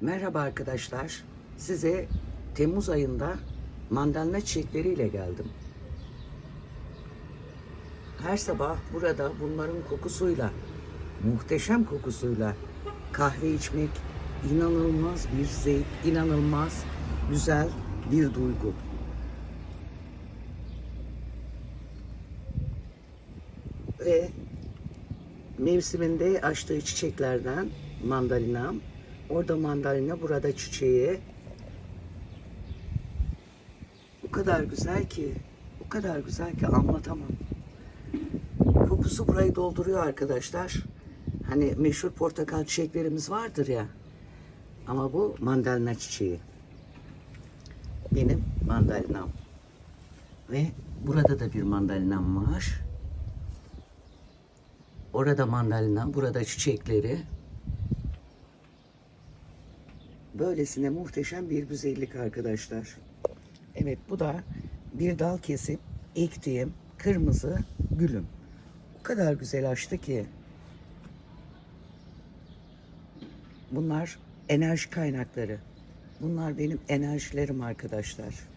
Merhaba arkadaşlar. Size Temmuz ayında mandalina çiçekleriyle geldim. Her sabah burada bunların kokusuyla, muhteşem kokusuyla kahve içmek inanılmaz bir zevk, inanılmaz güzel bir duygu. Ve mevsiminde açtığı çiçeklerden mandalina. Orada mandalina, burada çiçeği. O kadar güzel ki, o kadar güzel ki anlatamam. Kokusu burayı dolduruyor arkadaşlar. Hani meşhur portakal çiçeklerimiz vardır ya. Ama bu mandalina çiçeği. Benim mandalinam. Ve burada da bir mandalinam var. Orada mandalina, burada çiçekleri. Böylesine muhteşem bir güzellik arkadaşlar. Evet bu da bir dal kesip ektiğim kırmızı gülüm. O kadar güzel açtı ki. Bunlar enerji kaynakları. Bunlar benim enerjilerim arkadaşlar.